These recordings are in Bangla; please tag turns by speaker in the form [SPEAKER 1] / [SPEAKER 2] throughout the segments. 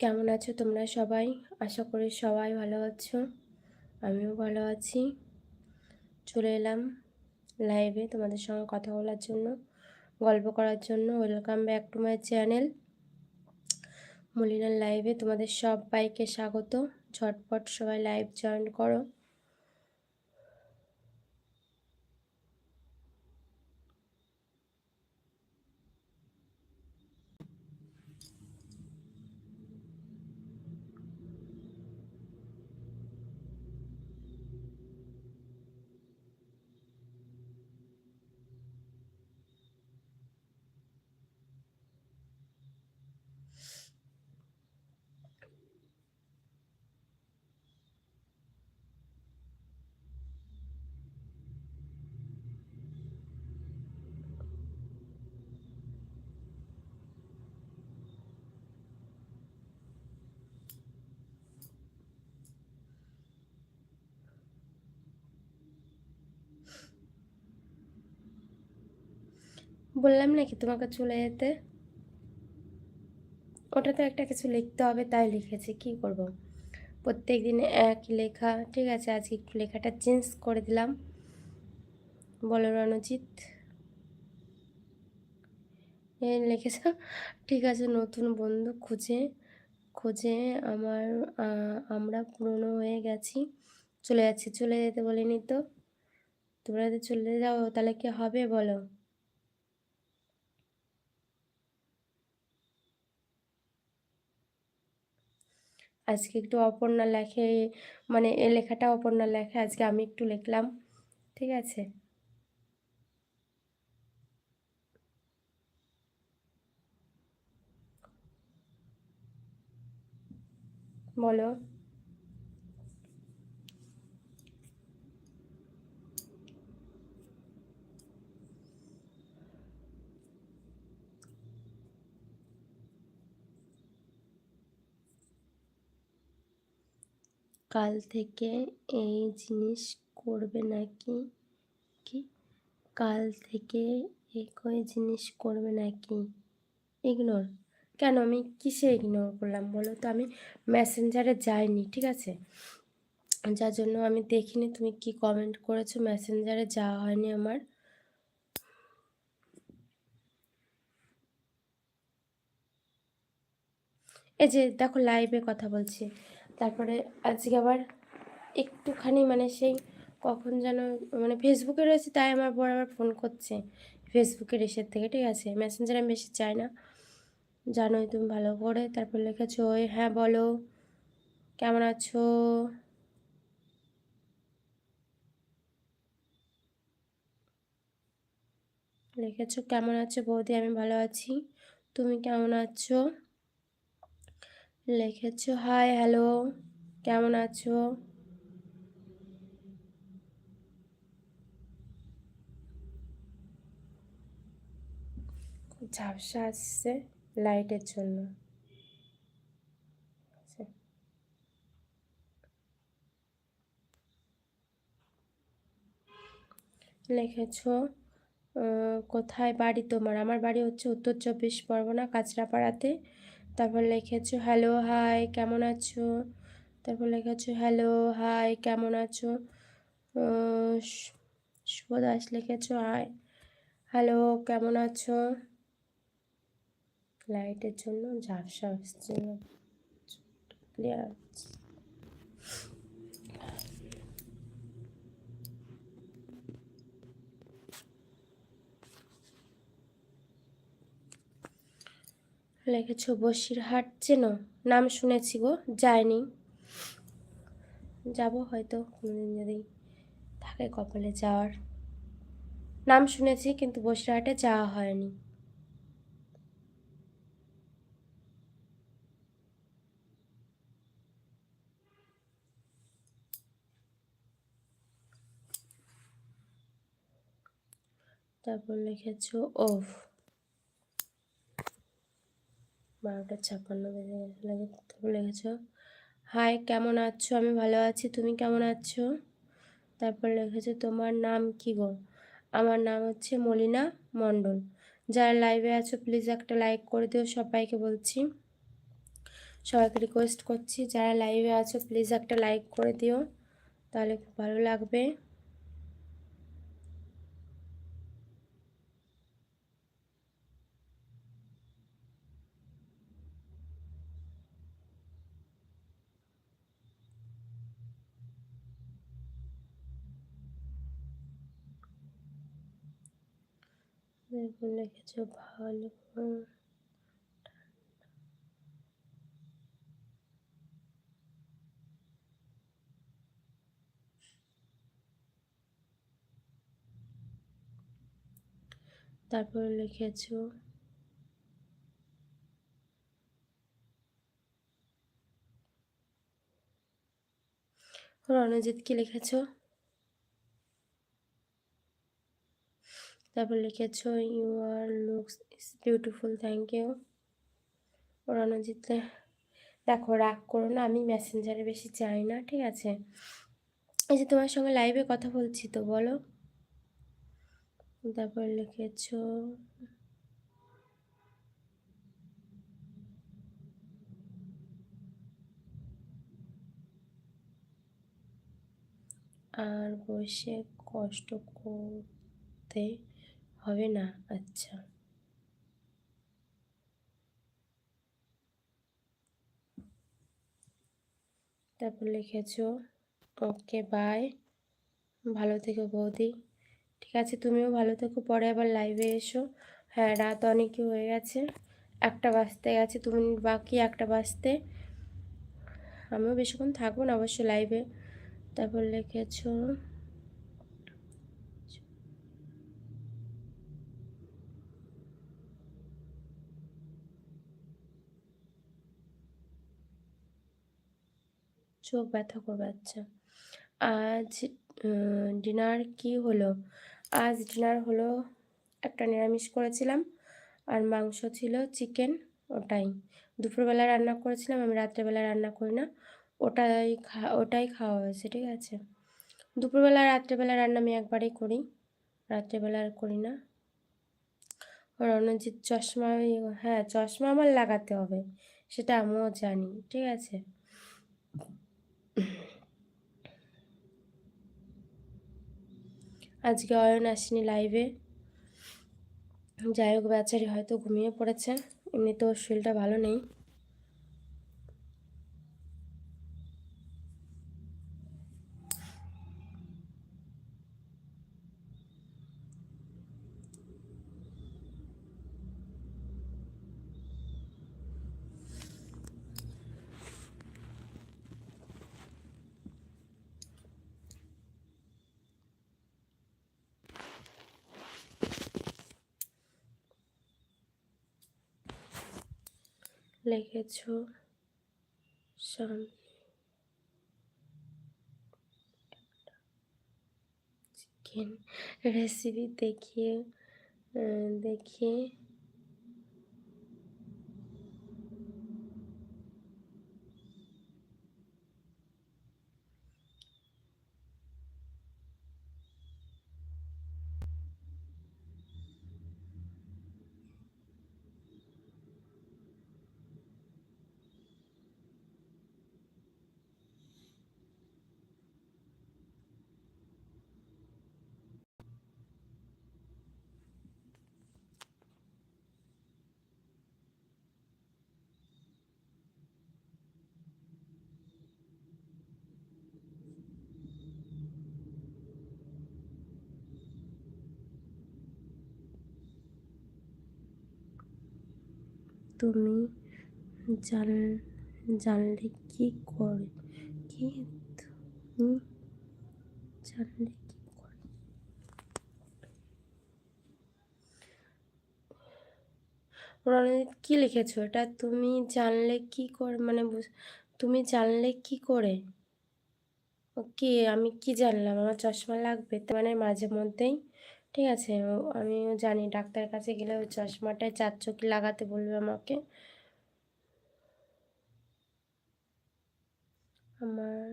[SPEAKER 1] কেমন আছো তোমরা সবাই? আশা করি সবাই ভালো আছো। আমিও ভালো আছি। চলে এলাম লাইভে তোমাদের সঙ্গে কথা বলার জন্য, গল্প করার জন্য। Welcome back to my channel মলিনার লাইভে তোমাদের সবাইকে স্বাগত। ঝটপট সবাই লাইভ জয়েন করো। বললাম নাকি তোমাকে চলে যেতে? ওটা তো একটা কিছু লিখতে হবে, তাই লিখেছি। কি করব। প্রত্যেক দিনে এক লেখা। ঠিক আছে, আজকে একটু লেখাটা চেঞ্জ করে দিলাম। বলো, রণজিৎ। লিখেছ? ঠিক আছে, নতুন বন্ধু খুঁজে খুঁজে আমার আমরা পুরনো হয়ে গেছি। চলে যাচ্ছি, চলে যেতে বলিনি তো? তোমরা যদি চলে যাও, তাহলে কি হবে বলো? আজকে একটু অপর্ণা লেখে মানে এ লেখাটা অপর্ণা লেখে, আজকে আমি একটু লিখলাম, ঠিক আছে? বলো। কাল থেকে এই জিনিস করবে নাকি? কি? কাল থেকে একই জিনিস করবে নাকি? ইগনোর কেন? আমি কিসে ইগনোর করলাম বলো তো? আমি মেসেঞ্জারে যাইনি, ঠিক আছে? যার জন্য আমি দেখিনি তুমি কি কমেন্ট করেছ? মেসেঞ্জারে যাওয়া হয়নি আমার। এই যে দেখো লাইভে কথা বলছি। তারপরে আজকে আবার একটুখানি মানে সেই কখন যেন মানে ফেসবুকে রয়েছে, তাই আমার বড় আবার ফোন করছে। ফেসবুকের এসের থেকে, ঠিক আছে? মেসেঞ্জার আমি বেশি চাই না। জানোই তুমি ভালো করে। তারপর লিখেছো, ওই হ্যাঁ বলো। কেমন আছো? লিখেছো, কেমন আছো বৌদি? আমি ভালো আছি। তুমি কেমন আছো? লিখেছো, হাই, হ্যালো, কেমন আছো? ঝাপসা আসছে লাইটের জন্য। লিখেছ কোথায় বাড়ি তোমার? আমার বাড়ি হচ্ছে উত্তর চব্বিশ পরগনা কাঁচরাপাড়াতে। তারপর লিখেছো, হ্যালো, হাই, কেমন আছো? তারপর লিখেছো, হ্যালো, হাই, কেমন আছো? শুভ দাস লিখেছো হাই হ্যালো, কেমন আছো? লাইটের জন্য ঝাপসা হচ্ছে। ক্লিয়ার লিখেছ, বসিরহাট চেন? নাম শুনেছি গো, যায়নি। যাব হয়তো কোনোদিন যদি থাকে কপালে যাওয়ার। নাম শুনেছি কিন্তু বসিরহাটে যাওয়া হয়নি। তারপর লিখেছ, ওফ। বারোটা ছাপ্পান্ন বেজে গেছে, লাগে তারপর লিখেছ হাই কেমন আছো? আমি ভালো আছি, তুমি কেমন আছো? তারপর লিখেছো তোমার নাম কি গো? আমার নাম হচ্ছে মলিনা মণ্ডল। যারা লাইভে আছো প্লিজ একটা লাইক করে দিও, সবাইকে বলছি। সবাইকে রিকোয়েস্ট করছি, যারা লাইভে আছো প্লিজ একটা লাইক করে দিও, তাহলে খুব ভালো লাগবে। লিখেছ ভালো তারপর লিখেছ রণজিৎ কি লিখেছ? তারপর লিখেছ you are looks is beautiful thank you Ranjit দেখো, রাগ করো না, আমি মেসেঞ্জারে বেশি চাই না, ঠিক আছে? এই যে তোমার সঙ্গে লাইভে কথা বলছি তো, বলো। তারপর লিখেছ, আর বসে কষ্ট করতে হবে না? আচ্ছা। তারপর লিখেছ, ওকে, বাই। ভালো থেকো বৌদি। ঠিক আছে, তুমিও ভালো থেকো, পরে আবার লাইভে এসো। হ্যাঁ রাত অনেকই হয়ে গেছে, একটা বাজতে গেছে, তুমি বাকি একটা বাজতে। আমিও বেশিক্ষণ থাকব না অবশ্য লাইভে তারপর লিখেছো চোখ ব্যথা করবে আচ্ছা। আজ ডিনার কি হলো? আজ ডিনার হলো একটা নিরামিষ করেছিলাম, আর মাংস ছিল চিকেন ওটাই। দুপুরবেলা রান্না করেছিলাম, আমি রাত্রেবেলা রান্না করি না, ওটাই খা, ওটাই খাওয়া হয়েছে, ঠিক আছে। দুপুরবেলা, রাত্রেবেলা রান্না আমি একবারই করি, রাত্রেবেলা আর করি না। রণজিৎ চশমা হ্যাঁ চশমা আমার লাগাতে হবে, সেটা আমিও জানি, ঠিক আছে। আজকে অয়ন আসেনি লাইভে যাই হোক বেচারি হয়তো ঘুমিয়ে পড়েছে। এমনিতেও শরীরটা ভালো নেই। লেগেছ সামনে। চিকেন রেসিপি দেখিয়ে দেখিয়ে তুমি জান জানলে কি করে? কি তুমি জানলে কি করে? কি লিখেছো? এটা তুমি জানলে কি করে? মানে তুমি জানলে কি করে? কি আমি কি জানলাম? আমার চশমা লাগবে? মানে মাঝে মধ্যেই ঠিক আছে আমিও জানি ডাক্তার কাছে গেলে ওই চশমাটায় চার চোখ লাগাতে বলবে আমাকে। আমার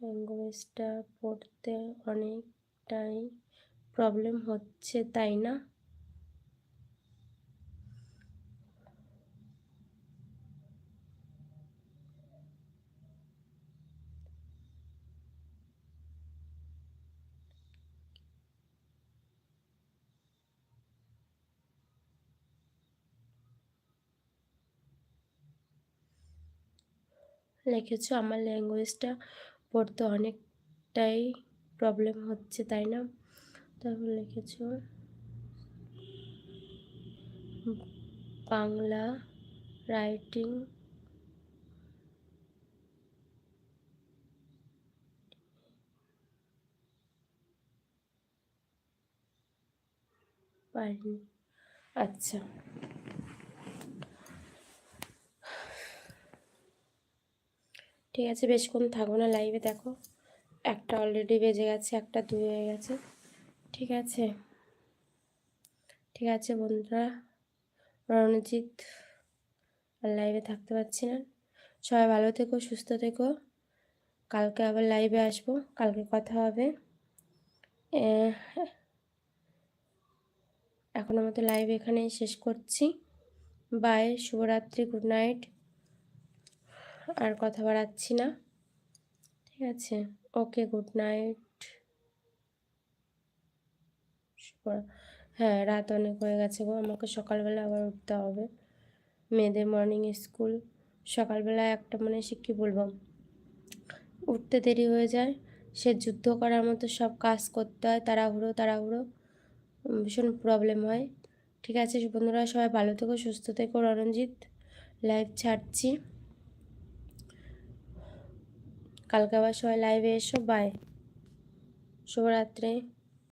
[SPEAKER 1] ল্যাঙ্গুয়েজটা পড়তে অনেকটাই প্রবলেম হচ্ছে, তাই না? লিখেছো, আমার ল্যাঙ্গুয়েজটা পড়তে অনেকটাই প্রবলেম হচ্ছে, তাই না? তারপর লিখেছো, বাংলা রাইটিং পারিনি আচ্ছা। ঠিক আছে বেশক্ষণ থাকব না লাইভে দেখো। একটা অলরেডি বেজে গেছে, একটা দুই হয়ে গেছে। ঠিক আছে। ঠিক আছে বন্ধুরা। রণজিৎ, আর লাইভে থাকতে পারছি না। সবাই ভালো থেকো, সুস্থ থেকো। কালকে আবার লাইভে আসব, কালকে কথা হবে। এ- এখনের মতো লাইভ এখানেই শেষ করছি। বাই শুভরাত্রি গুড নাইট আর কথা বাড়াচ্ছি না। ঠিক আছে? ওকে গুড নাইট হ্যাঁ রাত অনেক হয়ে গেছে গো। আমাকে সকালবেলা আবার উঠতে হবে। মেয়েদের মর্নিং স্কুল সকালবেলা একটা মানে সে কী বলব? উঠতে দেরি হয়ে যায়। সে যুদ্ধ করার মতো সব কাজ করতে হয়। তাড়াহুড়ো তাড়াহুড়ো। ভীষণ প্রবলেম হয়। ঠিক আছে বন্ধুরা, সবাই ভালো থেকো, সুস্থ থেকো। রণজিৎ লাইভ ছাড়ছি। কালকে আবার সবাই লাইভে এসো বাই শুভরাত্রি।